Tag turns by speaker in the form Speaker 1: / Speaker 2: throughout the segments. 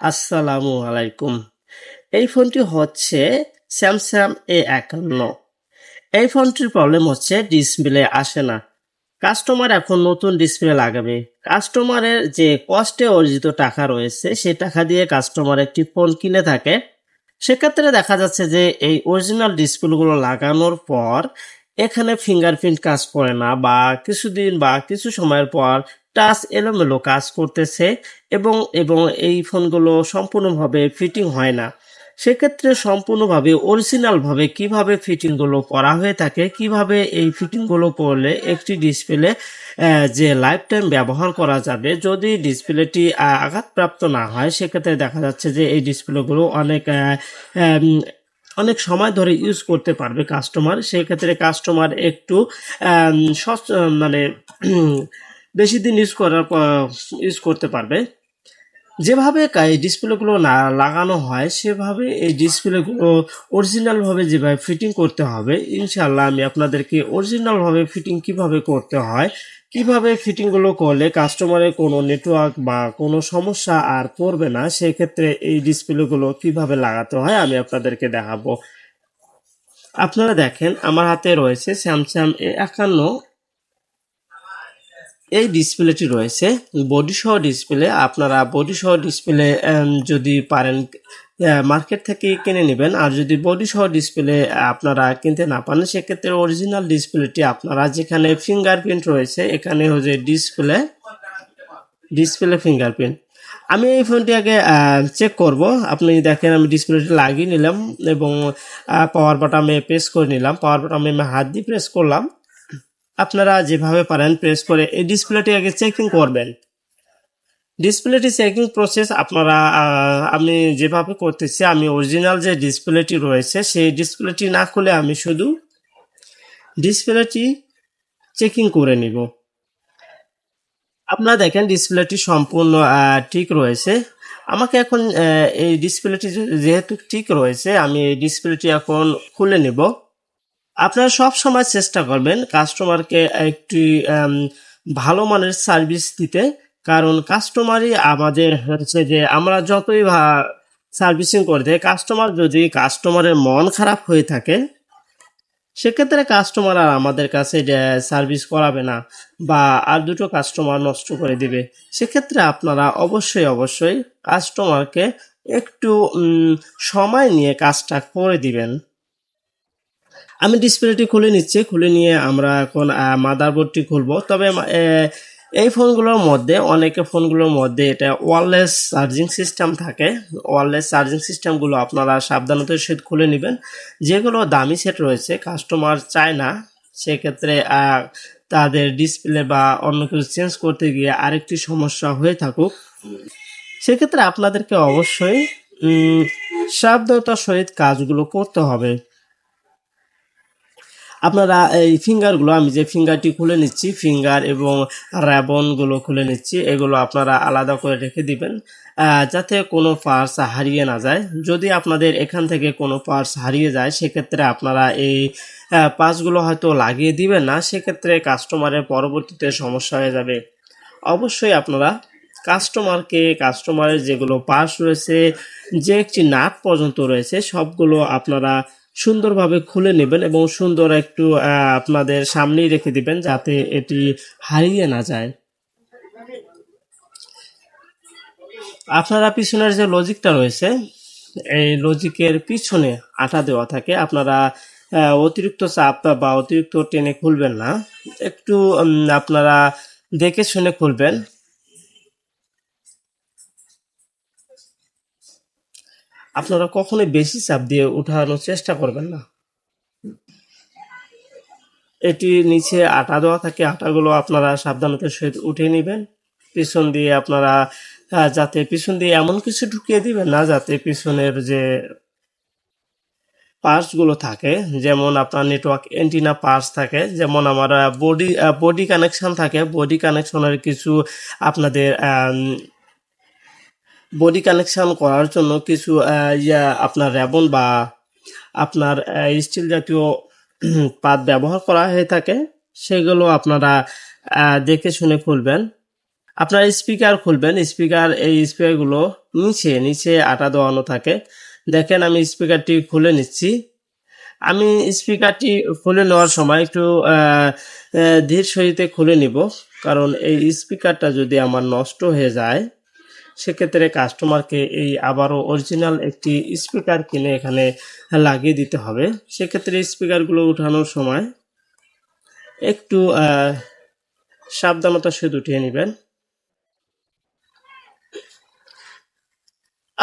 Speaker 1: আসসালামু আলাইকুম। এই ফোনটি হচ্ছে স্যামসাং এ একান্ন। এই ফোনটির প্রবলেম হচ্ছে ডিসপ্লে আসে না। কাস্টমার এখন নতুন ডিসপ্লে লাগাবে। কাস্টমারের যে কষ্টে অর্জিত টাকা রয়েছে, সেই টাকা দিয়ে কাস্টমার একটি ফোন কিনে থাকে। সেক্ষেত্রে দেখা যাচ্ছে যে এই অরিজিনাল ডিসপ্লেগুলো লাগানোর পর এখানে ফিঙ্গারপ্রিন্ট কাজ করে না বা কিছুদিন বা কিছু সময়ের পর টাচ এলোমেলো কাজ করতেছে এবং এবং এই ফোনগুলো সম্পূর্ণভাবে ফিটিং হয় না। সেক্ষেত্রে সম্পূর্ণভাবে অরিজিনালভাবে কীভাবে ফিটিংগুলো করা হয়ে থাকে, কীভাবে এই ফিটিংগুলো করলে একটি ডিসপ্লে যে লাইফ টাইম ব্যবহার করা যাবে, যদি ডিসপ্লেটি আঘাতপ্রাপ্ত না হয়, সেক্ষেত্রে দেখা যাচ্ছে যে এই ডিসপ্লেগুলো অনেক অনেক সময় ধরে ইউজ করতে পারবে কাস্টমার। সেক্ষেত্রে কাস্টমার একটু মানে বেশি দিন ইউজ করার ইউজ করতে পারবে। যেভাবে এই ডিসপ্লেগুলো না লাগানো হয়, সেভাবে এই ডিসপ্লেগুলো অরিজিনালভাবে যেভাবে ফিটিং করতে হবে ইনশাল্লাহ আমি আপনাদেরকে অরিজিনালভাবে ফিটিং কীভাবে করতে হয়, কীভাবে ফিটিংগুলো করলে কাস্টমারের কোনো নেটওয়ার্ক বা কোনো সমস্যা আর পড়বে না, সেক্ষেত্রে এই ডিসপ্লেগুলো কীভাবে লাগাতে হয় আমি আপনাদেরকে দেখাবো। আপনারা দেখেন, আমার হাতে রয়েছে স্যামসাং একান্ন এই ডিসপ্লেটি রয়েছে। বডি সহ ডিসপ্লে আপনারা বডি সহ ডিসপ্লে যদি পারেন মার্কেট থেকে কিনে নেবেন। আর যদি বডি সহ ডিসপ্লে আপনারা কিনতে না পারেন, সেক্ষেত্রে অরিজিনাল ডিসপ্লেটি আপনারা যেখানে ফিঙ্গারপ্রিন্ট রয়েছে, এখানে হচ্ছে ডিসপ্লে ডিসপ্লে ফিঙ্গারপ্রিন্ট আমি এই ফোনটি আগে চেক করব। আপনি দেখেন, আমি ডিসপ্লেটি লাগিয়ে নিলাম এবং পাওয়ার বাটামে প্রেস করে নিলাম। পাওয়ার বাটামে আমি হাত দিয়ে প্রেস করলাম। আপনারা যেভাবে পারেন প্রেস করে এই ডিসপ্লেটি আগে চেকিং করবেন। ডিসপ্লেটি চেকিং প্রসেস আপনারা আমি যেভাবে করতেছি, আমি অরিজিনাল যে ডিসপ্লেটি রয়েছে, সেই ডিসপ্লেটি না খুলে আমি শুধু ডিসপ্লেটি চেকিং করে নিব। আপনারা দেখেন ডিসপ্লেটি সম্পূর্ণ ঠিক রয়েছে। আমাকে এখন এই ডিসপ্লেটি যেহেতু ঠিক রয়েছে, আমি এই ডিসপ্লেটি এখন খুলে নিব। আপনারা সব সময় চেষ্টা করবেন কাস্টমারকে একটি ভালো মানের সার্ভিস দিতে। কারণ কাস্টমারই আমাদের হচ্ছে যে, আমরা যতই সার্ভিসিং করে কাস্টমার যদি কাস্টমারের মন খারাপ হয়ে থাকে, সেক্ষেত্রে কাস্টমার আর আমাদের কাছে সার্ভিস করাবে না বা আর দুটো কাস্টমার নষ্ট করে দিবে, সেক্ষেত্রে আপনারা অবশ্যই অবশ্যই কাস্টমারকে একটু সময় নিয়ে কাজটা করে দিবেন। আমি ডিসপ্লেটি খুলে নিচ্ছি। খুলে নিয়ে আমরা এখন মাদারবোর্ডটি খুলবো। তবে এই ফোনগুলোর মধ্যে, অনেকে ফোনগুলোর মধ্যে এটা ওয়ারলেস চার্জিং সিস্টেম থাকে। ওয়ারলেস চার্জিং সিস্টেমগুলো আপনারা সাবধানতার সহিত খুলে নেবেন। যেগুলো দামি সেট রয়েছে কাস্টমার চায় না, সেক্ষেত্রে তাদের ডিসপ্লে বা অন্য কিছু চেঞ্জ করতে গিয়ে আরেকটি সমস্যা হয়ে থাকুক। সেক্ষেত্রে আপনাদেরকে অবশ্যই সাবধানতার সহিত কাজগুলো করতে হবে। আপনারা এই ফিঙ্গারগুলো আমি যে ফিঙ্গারটি খুলে নিচ্ছি ফিঙ্গার এবং র্যাবনগুলো খুলে নিচ্ছি, এগুলো আপনারা আলাদা করে রেখে দিবেন যাতে কোনো পার্স হারিয়ে না যায়। যদি আপনাদের এখান থেকে কোনো পার্স হারিয়ে যায়, সেক্ষেত্রে আপনারা এই পার্সগুলো হয়তো লাগিয়ে দিবেন না, সেক্ষেত্রে কাস্টমারের পরবর্তীতে সমস্যা হয়ে যাবে। অবশ্যই আপনারা কাস্টমারকে কাস্টমারের যেগুলো পার্স রয়েছে, যে একটি নাট পর্যন্ত রয়েছে, সবগুলো আপনারা সুন্দরভাবে খুলে নেবেন এবং সুন্দর একটু আপনাদের সামনেই রেখে দিবেন যাতে এটি হারিয়ে না যায়। আপনারা পিছনের যে লজিকটা রয়েছে, এই লজিকের পিছনে আটা দেওয়া থাকে। আপনারা অতিরিক্ত চাপ বা অতিরিক্ত টেনে খুলবেন না। একটু আপনারা দেখে শুনে খুলবেন। আপনারা কখনোই বেশি চাপ দিয়ে উঠানোর চেষ্টা করবেন না। এটি নিচে আটা দেওয়া থাকে, আটাগুলো আপনারা সাবধানতার সহিত উঠে নেবেন। পিছন দিয়ে আপনারা যাতে পিছন দিয়ে এমন কিছু ঢুকিয়ে দিবেন না, যাতে পিছনের যে পার্টসগুলো থাকে, যেমন আপনার নেটওয়ার্ক এন্টিনা পার্টস থাকে, যেমন আমার বডি বডি কানেকশন থাকে। বডি কানেকশনের কিছু আপনাদের বডি কানেকশন করার জন্য কিছু ইয়া, আপনার র্যাবন বা আপনার স্টিল জাতীয় পাত ব্যবহার করা হয়ে থাকে। সেগুলো আপনারা দেখে শুনে খুলবেন। আপনার স্পিকার খুলবেন। স্পিকার এই স্পিকারগুলো নিচে নিচে আটা দেওয়ানো থাকে। দেখেন আমি স্পিকারটি খুলে নিচ্ছি। আমি স্পিকারটি খুলে নেওয়ার সময় একটু ধীর সহিতে খুলে নিব। কারণ এই স্পিকারটা যদি আমার নষ্ট হয়ে যায় সেক্ষেত্রে কাস্টমারকে এই আবারও অরিজিনাল একটি স্পিকার কিনে এখানে লাগিয়ে দিতে হবে। সেক্ষেত্রে স্পিকারগুলো উঠানোর সময় একটু সাবধানতা সে উঠিয়ে নেবেন।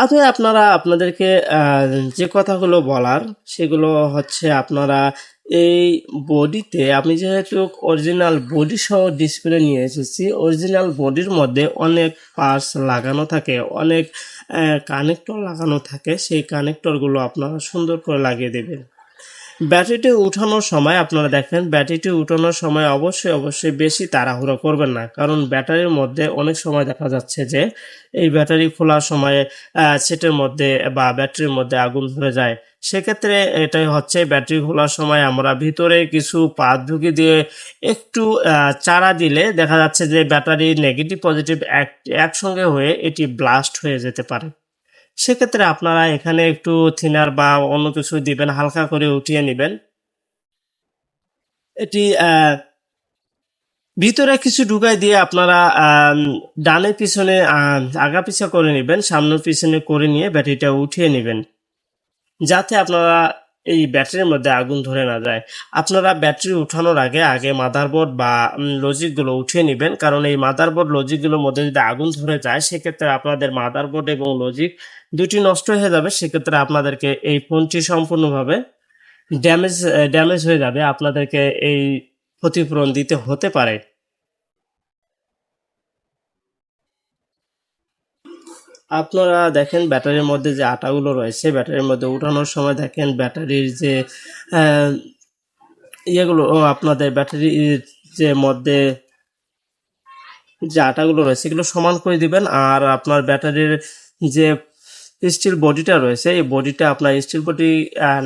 Speaker 1: আসলে আপনারা আপনাদেরকে যে কথাগুলো বলার সেগুলো হচ্ছে আপনারা এই বডিতে, আমি যেহেতু অরিজিনাল বডি সহ ডিসপ্লে নিয়ে এসেছি অরিজিনাল বডির মধ্যে অনেক পার্টস লাগানো থাকে, অনেক কানেক্টর লাগানো থাকে, সেই কানেক্টরগুলো আপনারা সুন্দর করে লাগিয়ে দেবেন। ব্যাটারিটি উঠানোর সময় আপনারা দেখেন, ব্যাটারিটি উঠানোর সময় অবশ্যই অবশ্যই বেশি তাড়াহুড়ো করবেন না। কারণ ব্যাটারির মধ্যে অনেক সময় দেখা যাচ্ছে যে, এই ব্যাটারি খোলার সময় সেটের মধ্যে বা ব্যাটারির মধ্যে আগুন ধরে যায়। সেক্ষেত্রে এটাই হচ্ছে, ব্যাটারি খোলার সময় আমরা ভিতরে কিছু পাত ঢুকি দিয়ে একটু চারা দিলে দেখা যাচ্ছে যে, ব্যাটারি নেগেটিভ, পজিটিভ এক, একসঙ্গে হয়ে এটি ব্লাস্ট হয়ে যেতে পারে। সেক্ষেত্রে আপনারা এখানে একটু থিনার বা অন্য কিছু দিবেন, হালকা করে উঠিয়ে নেবেন। এটি ভিতরে কিছু ঢুকাই দিয়ে আপনারা ডানে পিছনে আগা পিছা করে নেবেন সামনে পিছনে করে নিয়ে ব্যাটারিটা উঠিয়ে নেবেন। যাতে আপনারা এই ব্যাটারির মধ্যে আগুন ধরে না যায়। আপনারা ব্যাটারি উঠানোর আগে আগে মাদারবোর্ড বা লজিকগুলো উঠিয়ে নেবেন। কারণ এই মাদারবোর্ড লজিকগুলোর মধ্যে যদি আগুন ধরে যায়, সেক্ষেত্রে আপনাদের মাদারবোর্ড এবং লজিক দুটি নষ্ট হয়ে যাবে। সেক্ষেত্রে আপনাদেরকে এই ফোনটি সম্পূর্ণভাবে ড্যামেজ ড্যামেজ হয়ে যাবে। আপনাদেরকে এই ক্ষতিপূরণ দিতে হতে পারে। আপনারা দেখেন ব্যাটারির মধ্যে যে আটাগুলো রয়েছে, ব্যাটারির মধ্যে উঠানোর সময় দেখেন ব্যাটারির যে ইয়েগুলো আপনাদের ব্যাটারির যে মধ্যে যে আটাগুলো রয়েছে, এগুলো সমান করে দিবেন। আর আপনার ব্যাটারির যে স্টিল বডিটা রয়েছে, এই বডিটা আপনার স্টিল বডি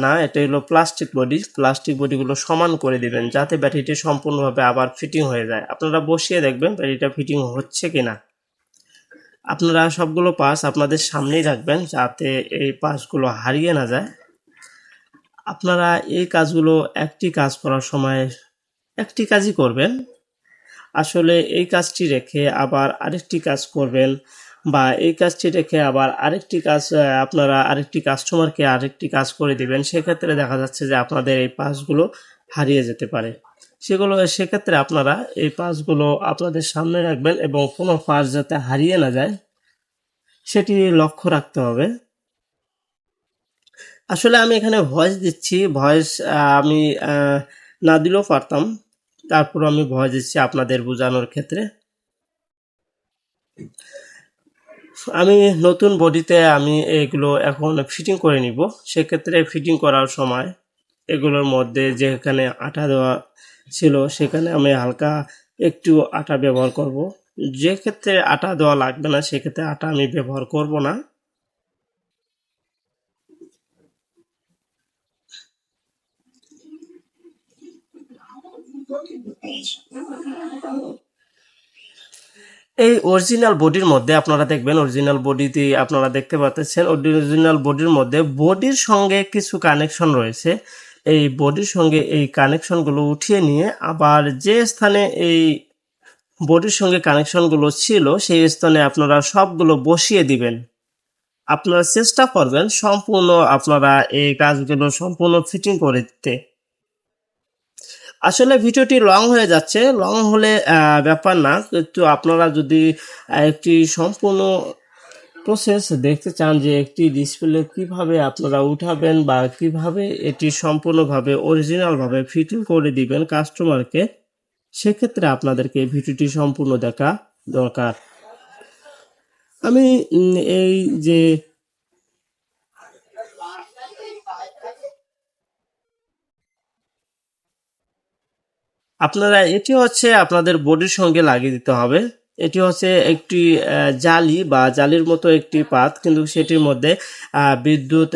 Speaker 1: না, এটা হলো প্লাস্টিক বডি প্লাস্টিক বডিগুলো সমান করে দিবেন, যাতে ব্যাটারিটি সম্পূর্ণভাবে আবার ফিটিং হয়ে যায়। আপনারা বসিয়ে দেখবেন ব্যাটারিটা ফিটিং হচ্ছে কিনা। আপনারা সবগুলো পাস আপনাদের সামনেই রাখবেন যাতে এই পাসগুলো হারিয়ে না যায়। আপনারা এই কাজগুলো একটি কাজ করার সময় একটি কাজই করবেন। আসলে এই কাজটি রেখে আবার আরেকটি কাজ করবেন বা এই কাজটি রেখে আবার আরেকটি কাজ আপনারা আরেকটি কাস্টমারকে আরেকটি কাজ করে দিবেন। সেক্ষেত্রে দেখা যাচ্ছে যে আপনাদের এই পাসগুলো হারিয়ে যেতে পারে। সেগুলো সেক্ষেত্রে আপনারা এই পাসগুলো আপনাদের সামনে রাখবেন এবং কোনো পাস যাতে হারিয়ে না যায়, সেটি লক্ষ্য রাখতে হবে। আসলে আমি এখানে ভয়েস দিচ্ছি ভয়েস আমি না দিলেও পারতাম। তারপর আমি ভয়েস দিচ্ছি আপনাদের বোঝানোর ক্ষেত্রে। আমি নতুন বডিতে আমি এগুলো এখন ফিটিং করে নিব। সেক্ষেত্রে ফিটিং করার সময় এগুলোর মধ্যে যেখানে আটা দেওয়া ছিল, সেখানে আমি হালকা একটু আটা ব্যবহার করব। যে ক্ষেত্রে আটা দেওয়া লাগবে না, সেক্ষেত্রে আটা আমি ব্যবহার করব না। এই অরিজিনাল বডির মধ্যে আপনারা দেখবেন অরিজিনাল বডিতে আপনারা দেখতে পাচ্ছেন অরিজিনাল বডির মধ্যে বডির সঙ্গে কিছু কানেকশন রয়েছে। এই বডির সঙ্গে এই কানেকশনগুলো উঠিয়ে নিয়ে আবার যে স্থানে এই বডির সঙ্গে কানেকশনগুলো ছিল, সেই স্থানে আপনারা সবগুলো বসিয়ে দিবেন। আপনারা চেষ্টা করবেন সম্পূর্ণ আপনারা এই কাজগুলো সম্পূর্ণ ফিটিং করে দিতে আসলে ভিডিওটি লং হয়ে যাচ্ছে। লং হলে ব্যাপার না। কিন্তু আপনারা যদি একটি সম্পূর্ণ প্রসেস দেখতে চান যে একটি ডিসপ্লে কীভাবে আপনারা উঠাবেন বা কীভাবে এটি সম্পূর্ণভাবে অরিজিনালভাবে ফিটিং করে দিবেন কাস্টমারকে সেক্ষেত্রে আপনাদেরকে ভিডিওটি সম্পূর্ণ দেখা দরকার। আমি এই যে আপনারা, এটি হচ্ছে আপনাদের বডির সঙ্গে লাগিয়ে দিতে হবে। এটি হচ্ছে একটি জালি বা জালির মতো একটি পাত, কিন্তু সেটির মধ্যে বিদ্যুৎ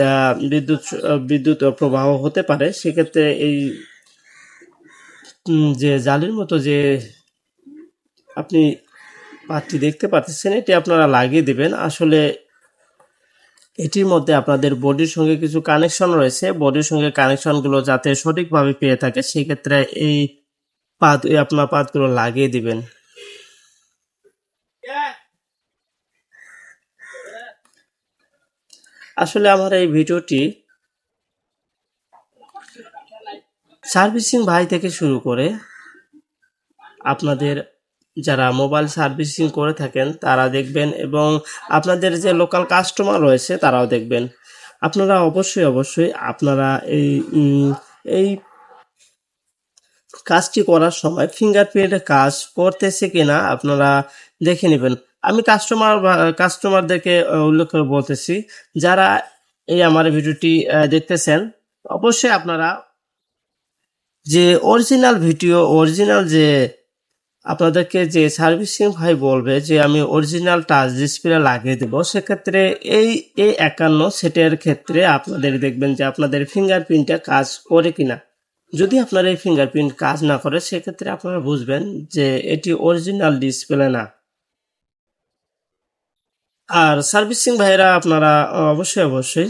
Speaker 1: বিদ্যুৎ বিদ্যুৎ প্রবাহ হতে পারে। সেক্ষেত্রে এই যে জালির মতো যে আপনি পাতটি দেখতে পাচ্ছেন, এটি আপনারা লাগিয়ে দেবেন। আসলে এটির মধ্যে আপনাদের বডির সঙ্গে কিছু কানেকশন রয়েছে। বডির সঙ্গে কানেকশনগুলো যাতে সঠিকভাবে পেয়ে থাকে, সেক্ষেত্রে এই পাত আপনার পাতগুলো লাগিয়ে দিবেন। আসলে আমার এই ভিডিওটি সার্ভিসিং ভাই থেকে শুরু করে আপনাদের যারা মোবাইল সার্ভিসিং করে থাকেন, তারা দেখবেন এবং আপনাদের যে লোকাল কাস্টমার রয়েছে, তারাও দেখবেন। আপনারা অবশ্যই অবশ্যই আপনারা এই এই কাজটি করার সময় ফিঙ্গারপ্রিন্টের কাজ করতেছে কিনা আপনারা দেখে নেবেন। আমি কাস্টমার কাস্টমারদেরকে উল্লেখ করে বলতেছি, যারা এই আমার ভিডিওটি দেখতেছেন, অবশ্যই আপনারা যে অরিজিনাল ভিডিও অরিজিনাল যে আপনাদেরকে যে সার্ভিসিং ভাই বলবে যে আমি অরিজিনাল টাচ ডিসপ্লে লাগিয়ে দেবো, সেক্ষেত্রে এই এই একান্ন সেটের ক্ষেত্রে আপনাদের দেখবেন যে আপনাদের ফিঙ্গারপ্রিন্টটা কাজ করে কিনা। যদি আপনার এই ফিঙ্গারপ্রিন্ট কাজ না করে, সেক্ষেত্রে আপনারা বুঝবেন যে এটি অরিজিনাল ডিসপ্লে না। আর সার্ভিসিং ভাইরা আপনারা অবশ্যই অবশ্যই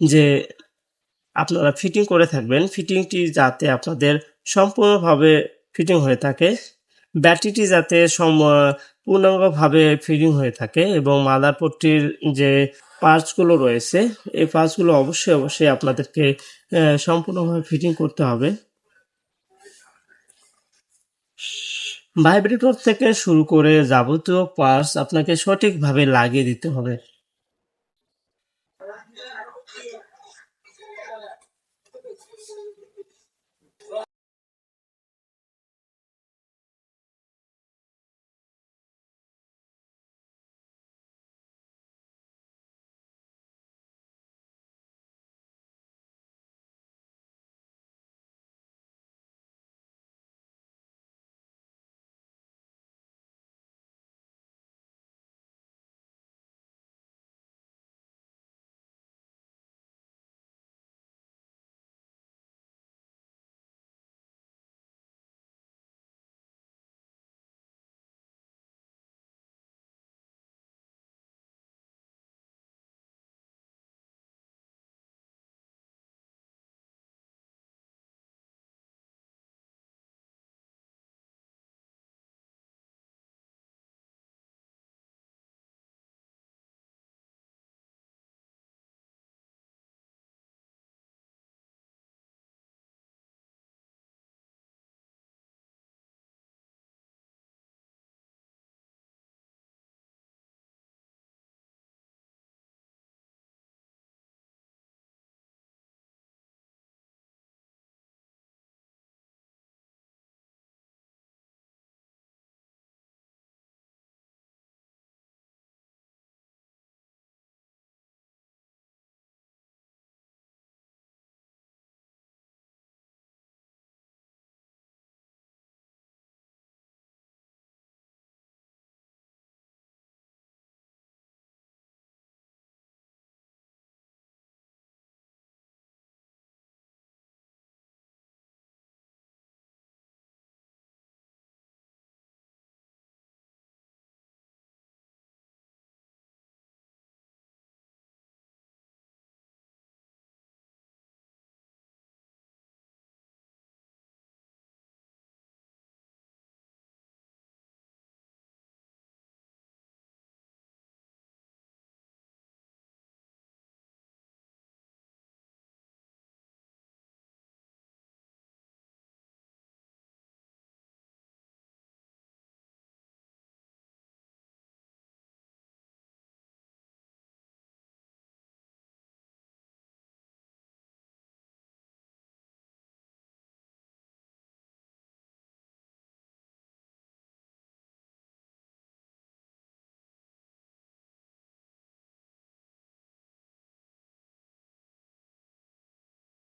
Speaker 1: যে আপনারা ফিটিং করে থাকবেন। ফিটিংটি যাতে আপনাদের সম্পূর্ণভাবে ফিটিং হয়ে থাকে। ব্যাটারিটি যাতে সম পূর্ণাঙ্গভাবে ফিটিং হয়ে থাকে এবং মাদারবোর্ডটির যে পার্টসগুলো রয়েছে, এই পার্টসগুলো অবশ্যই অবশ্যই আপনাদেরকে সম্পূর্ণভাবে ফিটিং করতে হবে। ভাইব্রেটর থেকে শুরু করে যাবতীয় পার্টস আপনাকে সঠিকভাবে লাগিয়ে দিতে হবে।